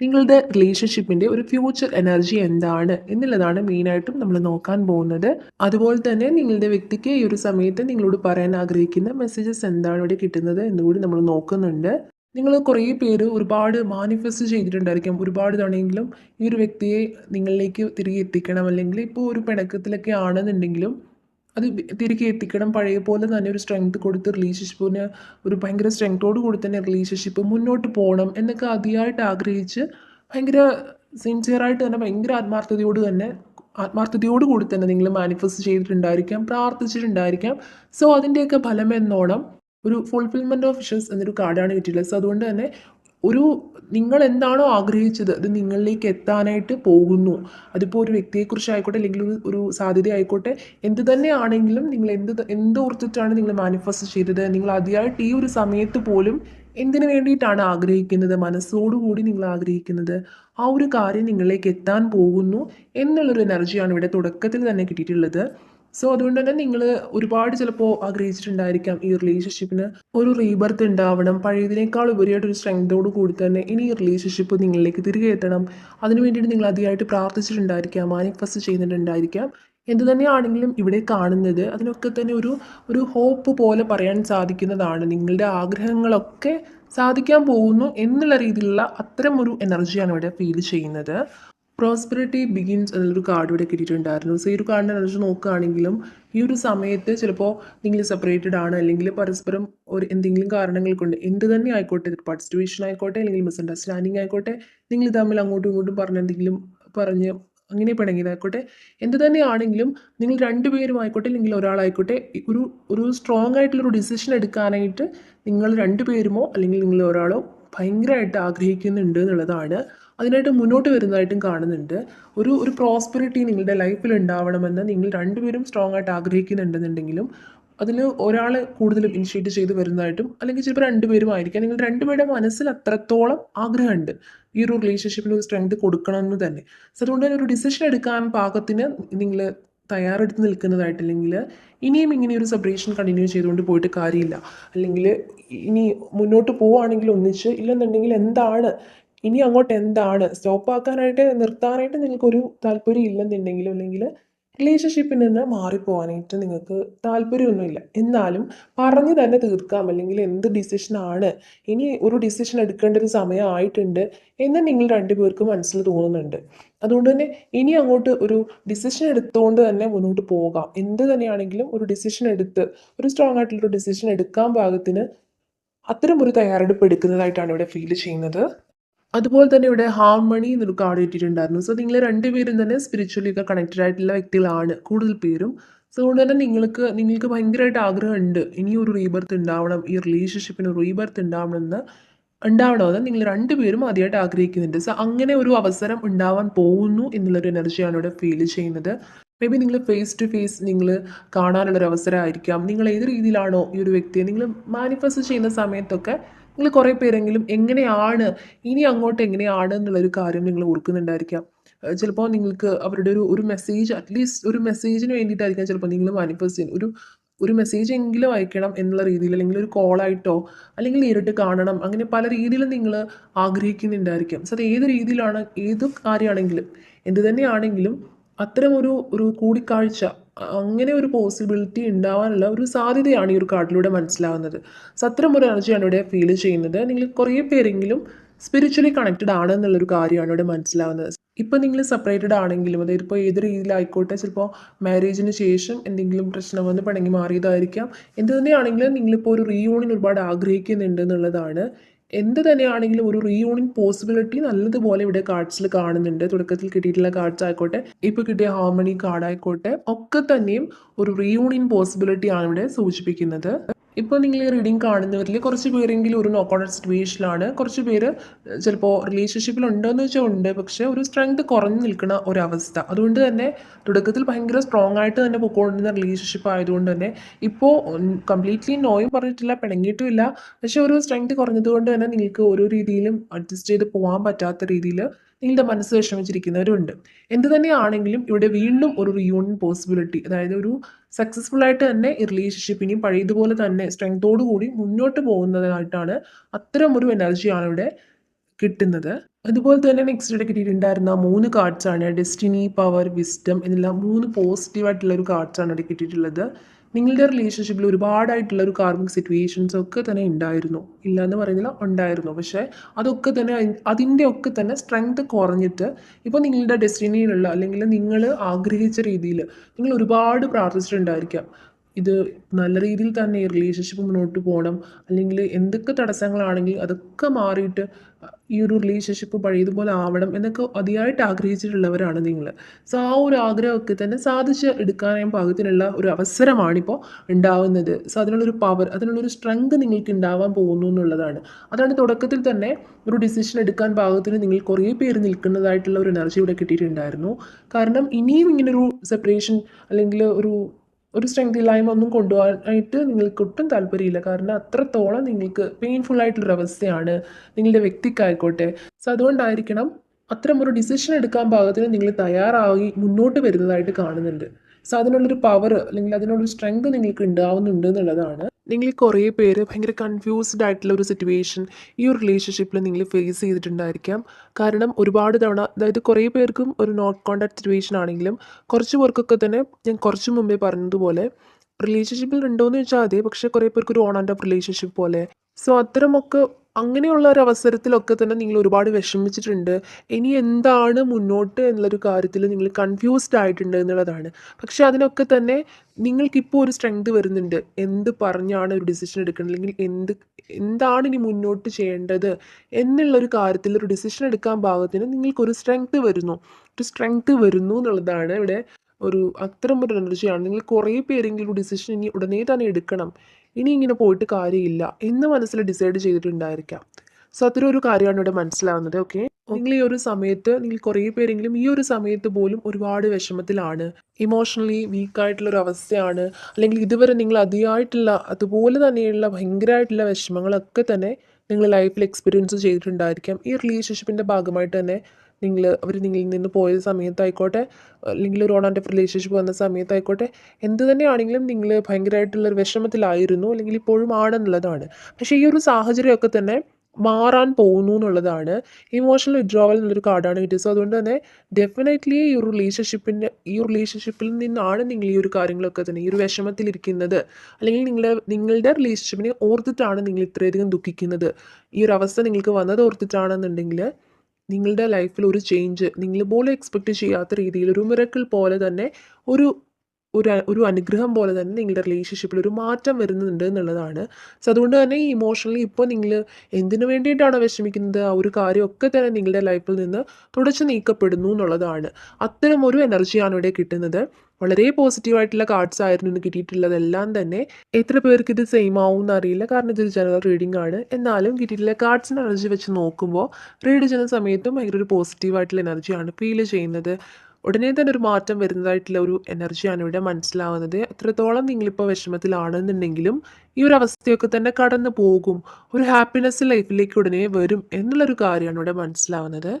നിങ്ങളുടെ റിലേഷൻഷിപ്പിന്റെ ഒരു future energy എന്താണ് എന്നുള്ളതാണ് മെയിനായിട്ടും നമ്മൾ നോക്കാൻ പോകുന്നത്. അതുപോലെ തന്നെ നിങ്ങളുടെ വ്യക്തിക്ക് ഈ ഒരു സമയത്ത് നിങ്ങളോട് പറയാൻ ആഗ്രഹിക്കുന്ന മെസ്സേജസ് എന്താണ് ഇവിടെ കിട്ടുന്നത് എന്നുകൂടി നമ്മൾ നോക്കുന്നുണ്ട്. നിങ്ങൾ കുറേ പേര് ഒരുപാട് മാനിഫെസ്റ്റ് ചെയ്തിട്ടുണ്ടായിരിക്കും. ഒരുപാട് തവണയെങ്കിലും ഈ ഒരു വ്യക്തിയെ നിങ്ങളിലേക്ക് തിരികെ എത്തിക്കണം. അല്ലെങ്കിൽ ഇപ്പോൾ ഒരു പിണക്കത്തിലൊക്കെ ആണെന്നുണ്ടെങ്കിലും അത് തിരികെ എത്തിക്കണം. പഴയ പോലെ തന്നെ ഒരു സ്ട്രെങ്ത് കൊടുത്ത് റിലേഷൻഷിപ്പിന് ഒരു ഭയങ്കര സ്ട്രെങ്തോട് കൂടി തന്നെ റിലേഷൻഷിപ്പ് മുന്നോട്ട് പോകണം എന്നൊക്കെ അതിയായിട്ട് ആഗ്രഹിച്ച് ഭയങ്കര സിൻസിയറായിട്ട് തന്നെ ഭയങ്കര ആത്മാർത്ഥതയോട് തന്നെ ആത്മാർത്ഥതയോട് കൂടി തന്നെ നിങ്ങൾ മാനിഫെസ്റ്റ് ചെയ്തിട്ടുണ്ടായിരിക്കാം പ്രാർത്ഥിച്ചിട്ടുണ്ടായിരിക്കാം. സോ അതിന്റെയൊക്കെ ഫലം എന്നോണം ഒരു ഫുൾഫിൽമെന്റ് ഓഫ് വിഷസ് എന്നൊരു കാർഡാണ് കിട്ടിയിട്ടുള്ളത്. സോ അതുകൊണ്ട് തന്നെ ഒരു നിങ്ങൾ എന്താണോ ആഗ്രഹിച്ചത് അത് നിങ്ങളിലേക്ക് എത്താനായിട്ട് പോകുന്നു. അതിപ്പോൾ ഒരു വ്യക്തിയെക്കുറിച്ചായിക്കോട്ടെ അല്ലെങ്കിൽ ഒരു ഒരു സാധ്യത ആയിക്കോട്ടെ എന്ത് തന്നെ ആണെങ്കിലും നിങ്ങൾ എന്ത് എന്ത് ഓർത്തിട്ടാണ് നിങ്ങൾ മാനിഫെസ്റ്റ് ചെയ്തത്? നിങ്ങൾ അതിയായിട്ട് ഈ ഒരു സമയത്ത് പോലും എന്തിനു വേണ്ടിയിട്ടാണ് ആഗ്രഹിക്കുന്നത്? മനസ്സോടുകൂടി നിങ്ങൾ ആഗ്രഹിക്കുന്നത് ആ ഒരു കാര്യം നിങ്ങളിലേക്ക് എത്താൻ പോകുന്നു എന്നുള്ളൊരു എനർജിയാണ് ഇവിടെ തുടക്കത്തിൽ തന്നെ കിട്ടിയിട്ടുള്ളത്. സോ അതുകൊണ്ട് തന്നെ നിങ്ങൾ ഒരുപാട് ചിലപ്പോൾ ആഗ്രഹിച്ചിട്ടുണ്ടായിരിക്കാം ഈ റിലേഷൻഷിപ്പിന് ഒരു റീബർത്ത് ഉണ്ടാവണം. പഴയതിനേക്കാൾ ഉപരിയായിട്ട് ഒരു സ്ട്രെങ്തോട് കൂടി തന്നെ ഇനി ഈ റിലേഷൻഷിപ്പ് നിങ്ങളിലേക്ക് തിരികെ എത്തണം. അതിനു വേണ്ടിയിട്ട് നിങ്ങൾ അതിയായിട്ട് പ്രാർത്ഥിച്ചിട്ടുണ്ടായിരിക്കാം മാനിഫെസ്റ്റ് ചെയ്യുന്നുണ്ടായിരിക്കാം എന്തു തന്നെയാണെങ്കിലും ഇവിടെ കാണുന്നത് അതിനൊക്കെ തന്നെ ഒരു ഒരു ഹോപ്പ് പോലെ പറയാൻ സാധിക്കുന്നതാണ്. നിങ്ങളുടെ ആഗ്രഹങ്ങളൊക്കെ സാധിക്കാൻ പോകുന്നു എന്നുള്ള രീതിയിലുള്ള അത്തരം ഒരു എനർജിയാണ് ഇവിടെ ഫീൽ ചെയ്യുന്നത്. പ്രോസ്പെറിറ്റി ബിഗിൻസ് എന്നുള്ളൊരു കാർഡ് ഇവിടെ കിട്ടിയിട്ടുണ്ടായിരുന്നു. സോ ഈ ഒരു കാർഡിനെ അനുസരിച്ച് നോക്കുകയാണെങ്കിലും ഈ ഒരു സമയത്ത് ചിലപ്പോൾ നിങ്ങൾ സെപ്പറേറ്റഡ് ആണ് അല്ലെങ്കിൽ പരസ്പരം ഒരു എന്തെങ്കിലും കാരണങ്ങൾ കൊണ്ട് എന്ത് തന്നെ ആയിക്കോട്ടെ പാർട്ട് സിറ്റുവേഷൻ ആയിക്കോട്ടെ അല്ലെങ്കിൽ മിസ്അണ്ടർസ്റ്റാൻഡിങ് ആയിക്കോട്ടെ നിങ്ങൾ തമ്മിൽ അങ്ങോട്ടും ഇങ്ങോട്ടും പറഞ്ഞ എന്തെങ്കിലും പറഞ്ഞ് അങ്ങനെ പിണങ്ങിയതായിക്കോട്ടെ എന്ത് തന്നെയാണെങ്കിലും നിങ്ങൾ രണ്ടുപേരും ആയിക്കോട്ടെ അല്ലെങ്കിൽ ഒരാളായിക്കോട്ടെ ഒരു ഒരു സ്ട്രോങ് ആയിട്ടുള്ളൊരു ഡിസിഷൻ എടുക്കാനായിട്ട് നിങ്ങൾ രണ്ടുപേരുമോ അല്ലെങ്കിൽ നിങ്ങൾ ഒരാളോ ഭയങ്കരമായിട്ട് ആഗ്രഹിക്കുന്നുണ്ട് എന്നുള്ളതാണ് അതിനായിട്ട് മുന്നോട്ട് വരുന്നതായിട്ടും കാണുന്നുണ്ട്. ഒരു ഒരു പ്രോസ്പെറിറ്റി നിങ്ങളുടെ ലൈഫിൽ ഉണ്ടാവണമെന്ന് നിങ്ങൾ രണ്ടുപേരും സ്ട്രോങ് ആയിട്ട് ആഗ്രഹിക്കുന്നുണ്ടെന്നുണ്ടെങ്കിലും അതിൽ ഒരാൾ കൂടുതലും ഇനിഷ്യേറ്റ് ചെയ്ത് വരുന്നതായിട്ടും അല്ലെങ്കിൽ ചിലപ്പോൾ രണ്ടുപേരും ആയിരിക്കാം. നിങ്ങൾ രണ്ടുപേരുടെ മനസ്സിൽ അത്രത്തോളം ആഗ്രഹമുണ്ട്. ഈ ഒരു റിലേഷൻഷിപ്പിന് ഒരു സ്ട്രെങ്ത് കൊടുക്കണമെന്ന് തന്നെ. സോ അതുകൊണ്ട് തന്നെ ഒരു ഡിസിഷൻ എടുക്കാൻ പാകത്തിന് നിങ്ങൾ തയ്യാറെടുത്ത് നിൽക്കുന്നതായിട്ടില്ലെങ്കിൽ ഇനിയും ഇങ്ങനെ ഒരു സെപ്പറേഷൻ കണ്ടിന്യൂ ചെയ്തുകൊണ്ട് പോയിട്ട് കാര്യമില്ല. അല്ലെങ്കിൽ ഇനി മുന്നോട്ട് പോവുകയാണെങ്കിൽ ഒന്നിച്ച് ഇല്ലെന്നുണ്ടെങ്കിൽ എന്താണ് ഇനി അങ്ങോട്ട് എന്താണ്? സ്റ്റോപ്പ് ആക്കാനായിട്ട് നിർത്താനായിട്ട് നിങ്ങൾക്കൊരു താല്പര്യം ഇല്ലെന്നുണ്ടെങ്കിലും അല്ലെങ്കിൽ റിലേഷൻഷിപ്പിൽ നിന്ന് മാറിപ്പോവാനായിട്ട് നിങ്ങൾക്ക് താല്പര്യമൊന്നുമില്ല. എന്നാലും പറഞ്ഞു തന്നെ തീർക്കാം അല്ലെങ്കിൽ എന്ത് ഡിസിഷനാണ് ഇനി ഒരു ഡിസിഷൻ എടുക്കേണ്ട ഒരു സമയമായിട്ടുണ്ട് എന്ന് നിങ്ങൾ രണ്ടുപേർക്കും മനസ്സിൽ തോന്നുന്നുണ്ട്. അതുകൊണ്ട് തന്നെ ഇനി അങ്ങോട്ട് ഒരു ഡിസിഷൻ എടുത്തുകൊണ്ട് തന്നെ മുന്നോട്ട് പോകാം. എന്ത് തന്നെയാണെങ്കിലും ഒരു ഡിസിഷൻ എടുത്ത് ഒരു സ്ട്രോങ് ആയിട്ടുള്ളൊരു ഡിസിഷൻ എടുക്കാൻ ഭാഗത്തിന് അത്തരം ഒരു തയ്യാറെടുപ്പ് എടുക്കുന്നതായിട്ടാണ് ഇവിടെ ഫീൽ ചെയ്യുന്നത്. അതുപോലെ തന്നെ ഇവിടെ ഹാർമണി എന്നൊരു കാർഡ് കിട്ടിയിട്ടുണ്ടായിരുന്നു. സോ നിങ്ങൾ രണ്ടുപേരും തന്നെ സ്പിരിച്വലി ഒക്കെ കണക്റ്റഡ് ആയിട്ടുള്ള വ്യക്തികളാണ് കൂടുതൽ പേരും. സോ അതുകൊണ്ട് തന്നെ നിങ്ങൾക്ക് നിങ്ങൾക്ക് ഭയങ്കരമായിട്ട് ആഗ്രഹമുണ്ട്. ഇനി ഒരു റീബർത്ത് ഉണ്ടാവണം ഈ റിലേഷൻഷിപ്പിന് ഒരു ഉണ്ടാവണം എന്ന് ഉണ്ടാവണമെന്ന് നിങ്ങൾ രണ്ടുപേരും ആദ്യമായിട്ട് ആഗ്രഹിക്കുന്നുണ്ട്. സോ അങ്ങനെ ഒരു അവസരം ഉണ്ടാവാൻ പോകുന്നു എന്നുള്ളൊരു എനർജിയാണ് ഇവിടെ ഫീൽ ചെയ്യുന്നത്. മേ ബി നിങ്ങൾ ഫേസ് ടു ഫേസ് നിങ്ങൾ കാണാനുള്ളൊരു അവസരമായിരിക്കാം. നിങ്ങൾ ഏത് രീതിയിലാണോ ഈ ഒരു വ്യക്തിയെ നിങ്ങൾ മാനിഫെസ്റ്റ് ചെയ്യുന്ന സമയത്തൊക്കെ നിങ്ങൾ കുറേ പേരെങ്കിലും എങ്ങനെയാണ് ഇനി അങ്ങോട്ട് എങ്ങനെയാണ് എന്നുള്ളൊരു കാര്യം നിങ്ങൾ ഓർക്കുന്നുണ്ടായിരിക്കാം. ചിലപ്പോൾ നിങ്ങൾക്ക് അവരുടെ ഒരു ഒരു മെസ്സേജ് അറ്റ്ലീസ്റ്റ് ഒരു മെസ്സേജിന് വേണ്ടിയിട്ടായിരിക്കാം ചിലപ്പോൾ നിങ്ങൾ മാനിഫെസ്റ്റ് ചെയ്യുന്നത്. ഒരു ഒരു മെസ്സേജ് എങ്കിലും അയക്കണം എന്നുള്ള രീതിയിൽ അല്ലെങ്കിൽ ഒരു കോളായിട്ടോ അല്ലെങ്കിൽ നേരിട്ട് കാണണം അങ്ങനെ പല രീതിയിലും നിങ്ങൾ ആഗ്രഹിക്കുന്നുണ്ടായിരിക്കാം. സോ അത് ഏത് രീതിയിലാണ് ഏത് കാര്യമാണെങ്കിലും എന്ത് തന്നെയാണെങ്കിലും അത്തരം ഒരു ഒരു കൂടിക്കാഴ്ച അങ്ങനെ ഒരു പോസിബിലിറ്റി ഉണ്ടാവാനുള്ള ഒരു സാധ്യതയാണ് ഈ ഒരു കാർഡിലൂടെ മനസ്സിലാവുന്നത്. സത്രം ഒരു എനർജിയാണ് ഇവിടെ ഫീൽ ചെയ്യുന്നത്. നിങ്ങൾ കുറേ പേരെങ്കിലും സ്പിരിച്വലി കണക്റ്റഡ് ആണ് എന്നുള്ളൊരു കാര്യമാണ് ഇവിടെ മനസ്സിലാവുന്നത്. ഇപ്പം നിങ്ങൾ സെപ്പറേറ്റഡ് ആണെങ്കിലും അതായത് ഇപ്പോൾ ഏത് രീതിയിലായിക്കോട്ടെ ചിലപ്പോൾ മാരേജിന് ശേഷം എന്തെങ്കിലും പ്രശ്നം വന്ന് പിണങ്ങി മാറിയതായിരിക്കാം. എന്ത് തന്നെയാണെങ്കിലും നിങ്ങളിപ്പോൾ ഒരു റീയൂണിയൻ ഒരുപാട് ആഗ്രഹിക്കുന്നുണ്ട് എന്നുള്ളതാണ് എന്ത് തന്നെയാണെങ്കിലും ഒരു റീയൂണിയൻ പോസിബിലിറ്റി നല്ലതുപോലെ ഇവിടെ കാർഡ്സിൽ കാണുന്നുണ്ട്. തുടക്കത്തിൽ കിട്ടിയിട്ടുള്ള കാർഡ്സ് ആയിക്കോട്ടെ ഇപ്പോൾ കിട്ടിയ ഹാർമണി കാർഡ് ആയിക്കോട്ടെ ഒക്കെ തന്നെയും ഒരു റീയൂണിയൻ പോസിബിലിറ്റി ആണ് ഇവിടെ സൂചിപ്പിക്കുന്നത്. ഇപ്പോൾ നിങ്ങൾ ഈ റീഡിങ് കാണുന്നവരിൽ കുറച്ച് പേരെങ്കിലും ഒരു നോക്കൗട്ട് സിറ്റുവേഷനിലാണ് കുറച്ച് പേര് ചിലപ്പോൾ റിലേഷൻഷിപ്പിൽ ഉണ്ടോയെന്ന് വെച്ചാൽ ഉണ്ട്. പക്ഷേ ഒരു സ്ട്രെങ്ത് കുറഞ്ഞു നിൽക്കുന്ന ഒരവസ്ഥ. അതുകൊണ്ട് തന്നെ തുടക്കത്തിൽ ഭയങ്കര സ്ട്രോങ് ആയിട്ട് തന്നെ പൊക്കോണ്ടിരുന്ന റിലേഷൻഷിപ്പ് ആയതുകൊണ്ട് തന്നെ ഇപ്പോൾ കംപ്ലീറ്റ്ലി നോയും പറഞ്ഞിട്ടില്ല പിണങ്ങിയിട്ടുമില്ല പക്ഷേ ഒരു സ്ട്രെങ്ത് കുറഞ്ഞതുകൊണ്ട് തന്നെ നിങ്ങൾക്ക് ഓരോ രീതിയിലും അഡ്ജസ്റ്റ് ചെയ്ത് പോകാൻ പറ്റാത്ത രീതിയിൽ നിങ്ങളുടെ മനസ്സ് വിഷമിച്ചിരിക്കുന്നവരുണ്ട്. എന്ത് തന്നെയാണെങ്കിലും ഇവിടെ വീണ്ടും ഒരു റിയൂണിയൻ പോസിബിലിറ്റി അതായത് ഒരു സക്സസ്ഫുൾ ആയിട്ട് തന്നെ ഈ റിലേഷൻഷിപ്പ് ഇനി പഴയതുപോലെ തന്നെ സ്ട്രെങ്തോടു കൂടി മുന്നോട്ട് പോകുന്നതായിട്ടാണ് അത്തരം ഒരു എനർജിയാണ് ഇവിടെ കിട്ടുന്നത്. അതുപോലെ തന്നെ നെക്സ്റ്റ് ഇവിടെ കിട്ടിയിട്ടുണ്ടായിരുന്ന മൂന്ന് കാർഡ്സാണ് ഡെസ്റ്റിനി പവർ വിസ്ഡം എന്നുള്ള മൂന്ന് പോസിറ്റീവായിട്ടുള്ള ഒരു കാർഡ്സാണ് ഇവിടെ കിട്ടിയിട്ടുള്ളത്. നിങ്ങളുടെ റിലേഷൻഷിപ്പിൽ ഒരുപാടായിട്ടുള്ള ഒരു കാർമിക് സിറ്റുവേഷൻസ് ഒക്കെ തന്നെ ഉണ്ടായിരുന്നു ഇല്ല എന്ന് പറയുന്നില്ല ഉണ്ടായിരുന്നു. പക്ഷേ അതൊക്കെ തന്നെ അതിന്റെ ഒക്കെ തന്നെ സ്ട്രെങ്ത് കുറഞ്ഞിട്ട് ഇപ്പോൾ നിങ്ങളുടെ ഡെസ്റ്റിനിയിലുള്ള അല്ലെങ്കിൽ നിങ്ങൾ ആഗ്രഹിച്ച രീതിയിൽ നിങ്ങൾ ഒരുപാട് പ്രാർത്ഥിച്ചിട്ടുണ്ടായിരിക്കാം. ഇത് നല്ല രീതിയിൽ തന്നെ ഈ റിലേഷൻഷിപ്പ് മുന്നോട്ട് പോകണം. അല്ലെങ്കിൽ എന്തൊക്കെ തടസ്സങ്ങളാണെങ്കിൽ അതൊക്കെ മാറിയിട്ട് ഈ ഒരു റിലേഷൻഷിപ്പ് പഴയതുപോലെ ആവണം എന്നൊക്കെ അതിയായിട്ട് ആഗ്രഹിച്ചിട്ടുള്ളവരാണ് നിങ്ങൾ സോ ആ ഒരു ആഗ്രഹമൊക്കെ തന്നെ സാധിച്ച് എടുക്കാനായും പാകത്തിനുള്ള ഒരു അവസരമാണിപ്പോൾ ഉണ്ടാവുന്നത്. സോ അതിനുള്ളൊരു പവർ അതിനുള്ളൊരു സ്ട്രെങ്ത് നിങ്ങൾക്ക് ഉണ്ടാവാൻ പോകുന്നു എന്നുള്ളതാണ്. അതാണ് തുടക്കത്തിൽ തന്നെ ഒരു ഡിസിഷൻ എടുക്കാൻ പാകത്തിന് നിങ്ങൾ കുറേ പേര് നിൽക്കുന്നതായിട്ടുള്ള ഒരു എനർജി ഇവിടെ കിട്ടിയിട്ടുണ്ടായിരുന്നു. കാരണം ഇനിയും ഇങ്ങനൊരു സെപ്പറേഷൻ അല്ലെങ്കിൽ ഒരു ഒരു സ്ട്രെങ്ത് ഇല്ലായ്മ ഒന്നും കൊണ്ടുപോകാനായിട്ട് നിങ്ങൾക്ക് ഒട്ടും താല്പര്യമില്ല. കാരണം അത്രത്തോളം നിങ്ങൾക്ക് പെയിൻഫുൾ ആയിട്ടുള്ളൊരു അവസ്ഥയാണ് നിങ്ങളുടെ വ്യക്തിക്കായിക്കോട്ടെ. സോ അതുകൊണ്ടായിരിക്കണം അത്തരം ഒരു ഡിസിഷൻ എടുക്കാൻ പാകത്തിന് നിങ്ങൾ തയ്യാറായി മുന്നോട്ട് വരുന്നതായിട്ട് കാണുന്നുണ്ട്. സോ അതിനുള്ളൊരു പവർ അല്ലെങ്കിൽ അതിനുള്ളൊരു സ്ട്രെങ്ത് നിങ്ങൾക്ക് ഉണ്ടാവുന്നുണ്ട് എന്നുള്ളതാണ്. നിങ്ങൾ കുറേ പേര് ഭയങ്കര കൺഫ്യൂസ്ഡ് ആയിട്ടുള്ള ഒരു സിറ്റുവേഷൻ ഈ ഒരു റിലേഷൻഷിപ്പിൽ നിങ്ങൾ ഫേസ് ചെയ്തിട്ടുണ്ടായിരിക്കാം. കാരണം ഒരുപാട് തവണ അതായത് കുറേ പേർക്കും ഒരു നോട്ട് കോണ്ടാക്ട് സിറ്റുവേഷൻ ആണെങ്കിലും കുറച്ച് പേർക്കൊക്കെ തന്നെ ഞാൻ കുറച്ച് മുമ്പേ പറഞ്ഞതുപോലെ റിലേഷൻഷിപ്പിൽ ഉണ്ടോയെന്ന് ചോദിച്ചാൽ അതെ പക്ഷേ കുറേ പേർക്ക് ഒരു ഓൺ ആൻഡ് ഓഫ് റിലേഷൻഷിപ്പ് പോലെ. സോ അത്തരമൊക്കെ അങ്ങനെയുള്ള ഒരു അവസരത്തിലൊക്കെ തന്നെ നിങ്ങൾ ഒരുപാട് വിഷമിച്ചിട്ടുണ്ട്. ഇനി എന്താണ് മുന്നോട്ട് എന്നുള്ളൊരു കാര്യത്തിൽ നിങ്ങൾ കൺഫ്യൂസ്ഡ് ആയിട്ടുണ്ട് എന്നുള്ളതാണ്. പക്ഷെ അതിനൊക്കെ തന്നെ നിങ്ങൾക്കിപ്പോൾ ഒരു സ്ട്രെങ്ത് വരുന്നുണ്ട്. എന്ത് പറഞ്ഞാണ് ഒരു ഡിസിഷൻ എടുക്കുന്നത് അല്ലെങ്കിൽ എന്ത് എന്താണ് ഇനി മുന്നോട്ട് ചെയ്യേണ്ടത്? എന്നുള്ളൊരു കാര്യത്തിൽ ഒരു ഡിസിഷൻ എടുക്കാൻ ഭാഗത്തിന് നിങ്ങൾക്കൊരു സ്ട്രെങ്ത് വരുന്നു. ഒരു സ്ട്രെങ്ത് വരുന്നു എന്നുള്ളതാണ് ഇവിടെ ഒരു അത്തരം ഒരു എനർജിയാണ് നിങ്ങൾ കുറേ പേരെങ്കിലും ഡിസിഷൻ ഇനി ഉടനെ തന്നെ എടുക്കണം. ഇനി ഇങ്ങനെ പോയിട്ട് കാര്യമില്ല എന്ന് മനസ്സിൽ ഡിസൈഡ് ചെയ്തിട്ടുണ്ടായിരിക്കാം. സോ അത്തരം ഒരു കാര്യമാണ് ഇവിടെ മനസ്സിലാവുന്നത് ഓക്കെ നിങ്ങൾ ഈ ഒരു സമയത്ത് നിങ്ങൾ കുറേ പേരെങ്കിലും ഈ ഒരു സമയത്ത് പോലും ഒരുപാട് വിഷമത്തിലാണ്. ഇമോഷണലി വീക്കായിട്ടുള്ള ഒരു അവസ്ഥയാണ്. അല്ലെങ്കിൽ ഇതുവരെ നിങ്ങൾ അതിയായിട്ടുള്ള അതുപോലെ തന്നെയുള്ള ഭയങ്കരമായിട്ടുള്ള വിഷമങ്ങളൊക്കെ തന്നെ നിങ്ങൾ ലൈഫിൽ എക്സ്പീരിയൻസ് ചെയ്തിട്ടുണ്ടായിരിക്കാം. ഈ റിലേഷൻഷിപ്പിന്റെ ഭാഗമായിട്ട് തന്നെ നിങ്ങൾ അവർ നിങ്ങളിൽ നിന്ന് പോയ സമയത്തായിക്കോട്ടെ അല്ലെങ്കിൽ ഒരു ഓൺ റിലേഷൻഷിപ്പ് വന്ന സമയത്തായിക്കോട്ടെ എന്ത് തന്നെയാണെങ്കിലും നിങ്ങൾ ഭയങ്കരമായിട്ടുള്ളൊരു വിഷമത്തിലായിരുന്നു അല്ലെങ്കിൽ ഇപ്പോഴും ആണെന്നുള്ളതാണ്. പക്ഷേ ഈ ഒരു സാഹചര്യമൊക്കെ തന്നെ മാറാൻ പോകുന്നു എന്നുള്ളതാണ്. ഇമോഷണൽ വിഡ്രോവൽ എന്നുള്ളൊരു കാർഡാണ് കിട്ടിയത്. സോ അതുകൊണ്ട് തന്നെ ഡെഫിനറ്റ്ലി ഈ ഒരു റിലേഷൻഷിപ്പിന്റെ ഈ റിലേഷൻഷിപ്പിൽ നിന്നാണ് നിങ്ങൾ ഈ ഒരു കാര്യങ്ങളൊക്കെ തന്നെ ഈ ഒരു വിഷമത്തിലിരിക്കുന്നത്. അല്ലെങ്കിൽ നിങ്ങളുടെ നിങ്ങളുടെ റിലേഷൻഷിപ്പിനെ ഓർത്തിട്ടാണ് നിങ്ങൾ ഇത്രയധികം ദുഃഖിക്കുന്നത്. ഈ ഒരു അവസ്ഥ നിങ്ങൾക്ക് വന്നത് ഓർത്തിട്ടാണെന്നുണ്ടെങ്കിൽ നിങ്ങളുടെ ലൈഫിൽ ഒരു ചേഞ്ച് നിങ്ങൾ പോലും എക്സ്പെക്റ്റ് ചെയ്യാത്ത രീതിയിൽ ഒരു മിറക്കിൾ പോലെ തന്നെ ഒരു ഒരു ഒരു അനുഗ്രഹം പോലെ തന്നെ നിങ്ങളുടെ റിലേഷൻഷിപ്പിൽ ഒരു മാറ്റം വരുന്നുണ്ട് എന്നുള്ളതാണ്. സോ അതുകൊണ്ട് തന്നെ ഈ ഇമോഷണലി ഇപ്പോൾ നിങ്ങൾ എന്തിനു വേണ്ടിയിട്ടാണ് വിഷമിക്കുന്നത്? ആ ഒരു കാര്യമൊക്കെ തന്നെ നിങ്ങളുടെ ലൈഫിൽ നിന്ന് തുടച്ചു നീക്കപ്പെടുന്നു എന്നുള്ളതാണ്. അത്തരം ഒരു എനർജിയാണ് ഇവിടെ കിട്ടുന്നത്. വളരെ പോസിറ്റീവായിട്ടുള്ള കാർഡ്സ് ആയിരുന്നു ഇന്ന് കിട്ടിയിട്ടുള്ളതെല്ലാം തന്നെ എത്ര പേർക്ക് ഇത് സെയിം ആവും എന്നറിയില്ല കാരണം ഇതൊരു ജനറൽ റീഡിംഗ് ആണ്. എന്നാലും കിട്ടിയിട്ടുള്ള കാർഡ്സിന്റെ എനർജി വെച്ച് നോക്കുമ്പോൾ റീഡ് ചെയ്യുന്ന സമയത്തും ഭയങ്കര ഒരു പോസിറ്റീവായിട്ടുള്ള എനർജിയാണ് ഫീൽ ചെയ്യുന്നത്. ഉടനെ തന്നെ ഒരു മാറ്റം വരുന്നതായിട്ടുള്ള ഒരു എനർജിയാണ് ഇവിടെ മനസ്സിലാവുന്നത്. എത്രത്തോളം നിങ്ങളിപ്പോൾ വിഷമത്തിലാണെന്നുണ്ടെങ്കിലും ഈ ഒരു അവസ്ഥയൊക്കെ തന്നെ കടന്നു പോകും ഒരു ഹാപ്പിനെസ് ലൈഫിലേക്ക് ഉടനെ വരും എന്നുള്ളൊരു കാര്യമാണ് ഇവിടെ മനസ്സിലാവുന്നത്.